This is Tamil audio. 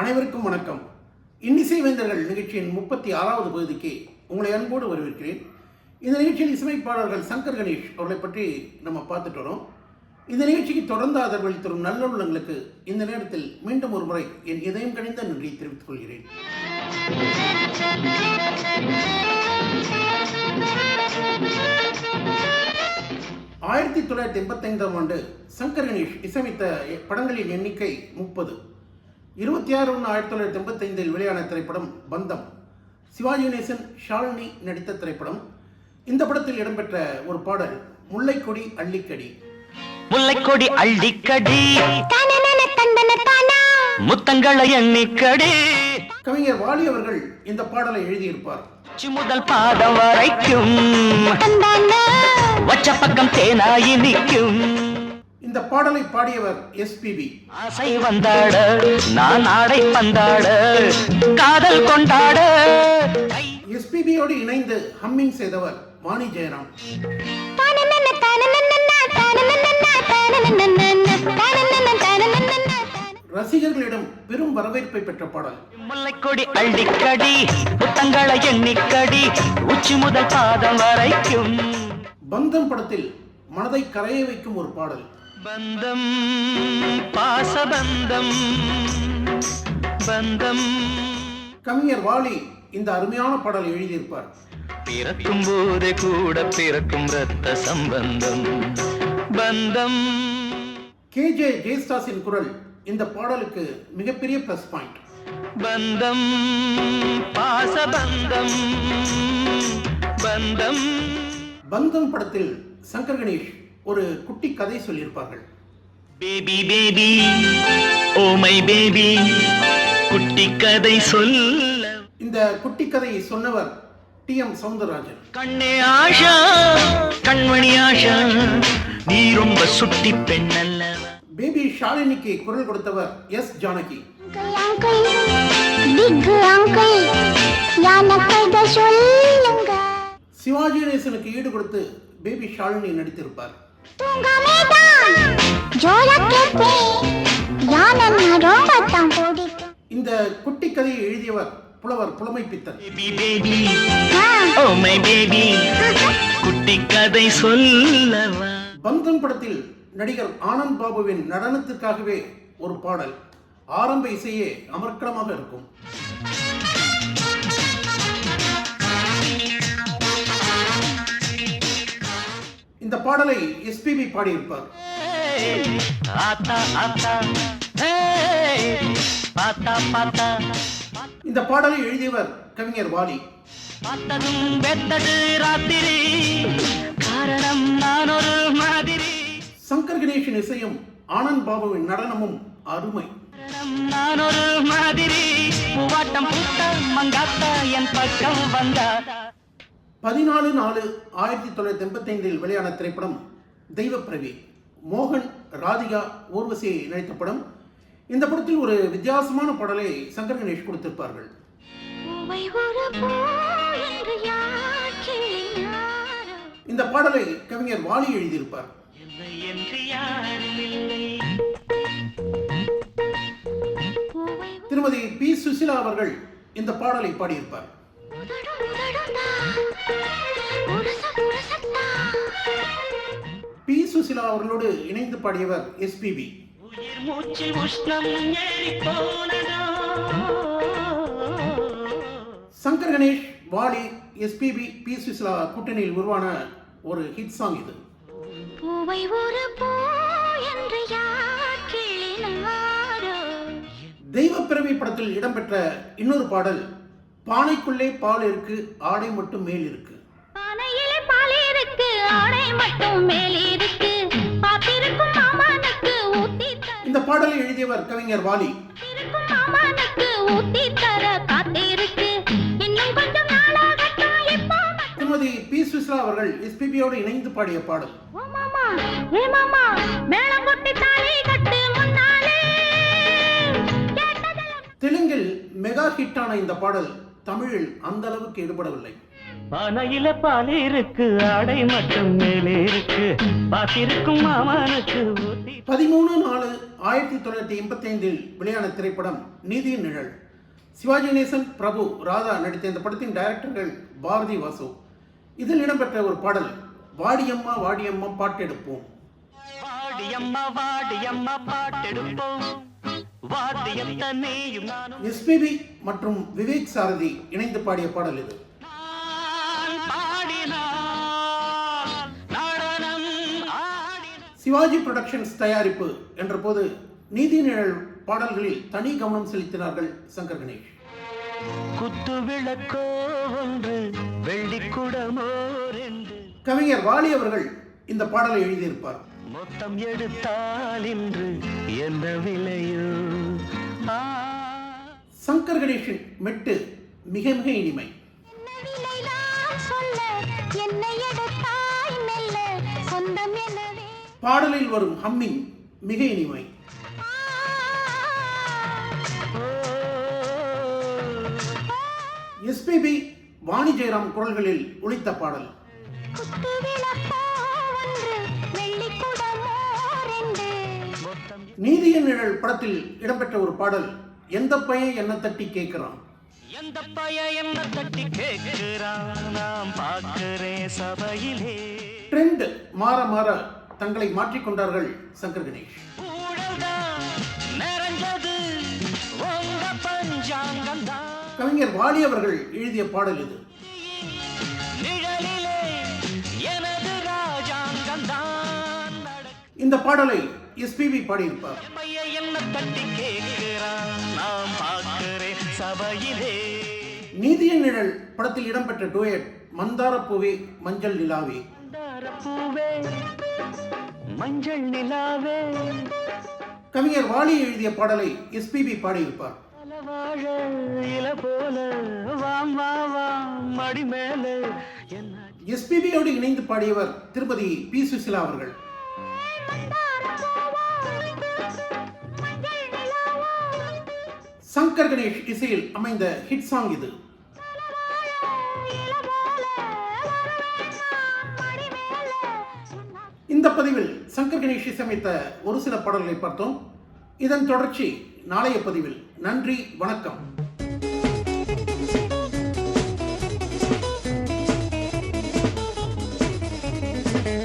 அனைவருக்கும் வணக்கம். இன்னிசை வேந்தர்கள் நிகழ்ச்சியின் முப்பத்தி ஆறாவது பகுதிக்கு உங்களை அன்போடு வரவேற்கிறேன். இந்த நிகழ்ச்சியில் இசையமைப்பாளர்கள் சங்கர் கணேஷ் அவர்களை பற்றி நம்ம பார்த்துட்டு வரோம். இந்த நிகழ்ச்சிக்கு தொடர்ந்து ஆதரவு தரும் நல்லுள்ளங்களுக்கு இந்த நேரத்தில் மீண்டும் ஒரு முறை என் இதயம் கணிந்த நன்றியை தெரிவித்துக் கொள்கிறேன். ஆயிரத்தி தொள்ளாயிரத்தி எண்பத்தைந்தாம் ஆண்டு சங்கர் கணேஷ் இசையமைத்த படங்களின் எண்ணிக்கை முப்பது. இருபத்தி ஆறு ஒன்று ஆயிரத்தி தொள்ளாயிரத்தி எண்பத்தைந்தில் வெளியான திரைப்படம் பந்தம். சிவாஜி கணேசன் ஷாலினி நடித்த திரைப்படம். இந்த படத்தில் இடம்பெற்ற ஒரு பாடல் முல்லைக்கொடி அள்ளிக்கடி. முல்லைக்கொடி அள்ளிக்கடி. முத்தங்களை எண்ணிக்கடி. கவிஞர் வாலி அவர்கள் இந்த பாடலை எழுதியிருப்பார். முதல் பாதம் வரைக்கும். வச்ச பக்கம் தேனாயி நிற்கும். இந்த பாடலை பாடியவர் எஸ்பிபி ஆசை வந்தாட நான் ஆடை பந்தாட காதல் கொண்டாட. எஸ்பிபியோடு இணைந்து ஹம்மிங் செய்தவர் வாணி ஜெயராம். ரசிகர்களிடம் பெரும் வரவேற்பை பெற்ற பாடல். முல்லைக்கொடி அள்ளிக்கடி முத்தங்களை எண்ணிக்கடி உச்சி முதல் பாதம் வரைக்கும். பந்தம் படத்தில் மனதை கரைய வைக்கும் ஒரு பாடல். பந்தம் பாசபந்தம் பந்தம். கவிஞர் வாலி இந்த அருமையான பாடலை எழுதியிருப்பார். பிறக்கும் போதே கூட பிறக்கும் ரத்த சம்பந்தம் பந்தம். கேஜே ஜெயஸ்தாஸின் குரல் இந்த பாடலுக்கு மிகப்பெரிய ப்ளஸ் பாயிண்ட் பந்தம் பாசபந்தம் பந்தம். பந்தம் படத்தில் சங்கர் கணேஷ் ஒரு குட்டி கதை சொல்லியிருப்பார்கள். Baby baby oh my baby குட்டி கதை சொல்ல. இந்த குட்டி கதையை சொன்னவர் டி எம் சவுந்தரராஜன். கண்ணே ஆஷா கண்மணி ஆஷா நீ ரொம்ப சுட்டி பெண் அல்லவா? பேபி ஷாலினிக்கு குரல் கொடுத்தவர் எஸ் ஜானகி. சிவாஜி கணேசனுக்கு ஈடு கொடுத்து பேபி ஷாலினி நடித்திருப்பார். இந்த குட்டி கதையை எழுதியவர் புலவர் புலமை பித்தன் பேபி குட்டி கதை சொல்லவா? பந்தம் படத்தில் நடிகர் ஆனந்த் பாபுவின் நடனத்திற்காகவே ஒரு பாடல் ஆரம்ப இசையே அமர்க்கலமாக இருக்கும். இந்த பாடலை எஸ்பிபி பாடியிருப்பார். பாத்தா இந்த பாடலை எழுதியவர் கவிஞர் வாலி. ராத்திரி மாதிரி சங்கர் கணேஷின் இசையும் ஆனந்த் பாபுவின் நடனமும் அருமை. நான் ஒரு மாதிரி பூவாட்டம் பூத்த மங்காத்தா என் பக்கம் வந்தா. பதினாலு நாலு ஆயிரத்தி தொள்ளாயிரத்தி எண்பத்தைந்தில் வெளியான திரைப்படம் தெய்வப்பிரவி மோகன் ராதிகா ஊர்வசி நடித்த படம். இந்த படத்தில் ஒரு வித்தியாசமான பாடலை சங்கர் கணேஷ் கொடுத்திருப்பார்கள்? இந்த பாடலை கவிஞர் வாலி எழுதியிருப்பார். திருமதி பி. சுசிலா அவர்கள் இந்த பாடலை பாடியிருப்பார். பி சுசிலா அவர்களோடு இணைந்து பாடியவர் SPB Shankar Ganesh Vaali SPB P Susheela கூட்டணியில் உருவான ஒரு ஹிட் சாங் இது? தெய்வப்பிறவி படத்தில் இடம்பெற்ற இன்னொரு பாடல் பானைக்குள்ளே பால் இருக்கு ஆடை மட்டும் மேல் இருக்கு. இருக்கு, ஆடை மட்டும் மேல் இருக்கு. பாத்திருக்கும் மாமனுக்கு ஊத்தி இந்த பாடலை எழுதியவர் கவிஞர் வாலி இருக்கும் மாமனுக்கு ஊத்தி தர காத்திருக்கு. இன்னும் கொஞ்சம் நாளாகட்டும், இப்போ மட்டும். திருமதி பி சுசிலா அவர்கள் எஸ்பிபியோடு இணைந்து பாடிய பாடல் ஓ மாமா, ஏ மாமா, மேளம் கொட்டி தாலி கட்டு முன்னாலே. கேட்டதெல்லாம் தெலுங்கில் மெகா ஹிட்டான இந்த பாடல் தமிழில் அந்த அளவுக்கு ஈடுபடவில்லை பானையில பால் இருக்கு ஆடை மட்டும் மேலே இருக்கு. பாத்திருக்கும் மாமனுக்கு பதிமூணு நாலு ஆயிரத்தி தொள்ளாயிரத்தி எண்பத்தி ஐந்தில் வெளியான திரைப்படம் நீதியின் நிழல். சிவாஜி கணேசன் பிரபு ராதா நடித்த இந்த படத்தின் டைரக்டர்கள் பாரதி வாசு. இதில் இடம்பெற்ற ஒரு பாடல் வாடியம்மா வாடியம்மா பாட்டெடுப்போம். வாடியம்மா வாடியம்மா பாட்டெடுப்போம். எஸ்பிபி மற்றும் விவேக் சாரதி இணைந்து பாடிய பாடல் இது. சிவாஜி புரொடக்ஷன்ஸ் தயாரிப்பு என்ற போது நீதி நிழல் பாடல்களில் தனி கவனம் செலுத்தினார்கள் சங்கர் கணேஷ். குத்து விளக்கோ ஒன்று கவிஞர் வாலி அவர்கள் இந்த பாடலை எழுதியிருப்பார். மொத்தம் எடுத்தால் இன்று என்ன விலையோ சங்கர் கணேஷின் மெட்டு மிக மிக இனிமை. பாடலில் வரும் ஹம்மிங் மிக இனிமை. எஸ்பிபி வாணி ஜெயராம் குரல்களில் ஒலித்த பாடல். நீதியின் நிழல் படத்தில் இடம்பெற்ற ஒரு பாடல் எந்த பையன் என்ன தட்டி கேட்கிறான்? எந்த பைய என்ன தட்டி கேட்கிறான்? நாம் பார்க்கிறேன் சபையிலே. ட்ரெண்ட் மாற மாற தங்களை மாற்றிக்கொண்டார்கள் சங்கர் கணேஷ். கவிஞர் வாலி அவர்கள் எழுதிய பாடல் இது. இந்த பாடலை எஸ்பிபி பாடியிருப்பார். நீதியின் நிழல் படத்தில் இடம்பெற்ற டூயட் மந்தார பூவே மஞ்சள் நிலாவே. மஞ்சள் நிலாவே. கவிஞர் வாலி எழுதிய பாடலை எஸ்பிபி பாடியிருப்பார். எஸ்பிபியோடு இணைந்து பாடியவர் திருமதி பி சுசிலா அவர்கள். சங்கர் கணேஷ் இசையில் அமைந்த ஹிட் சாங் இது. இந்த பதிவில் சங்கர் கணேஷ் இசையமைத்த ஒரு சில பாடல்களை பார்த்தோம். இதன் தொடர்ச்சி நாளைய பதிவில். நன்றி வணக்கம்.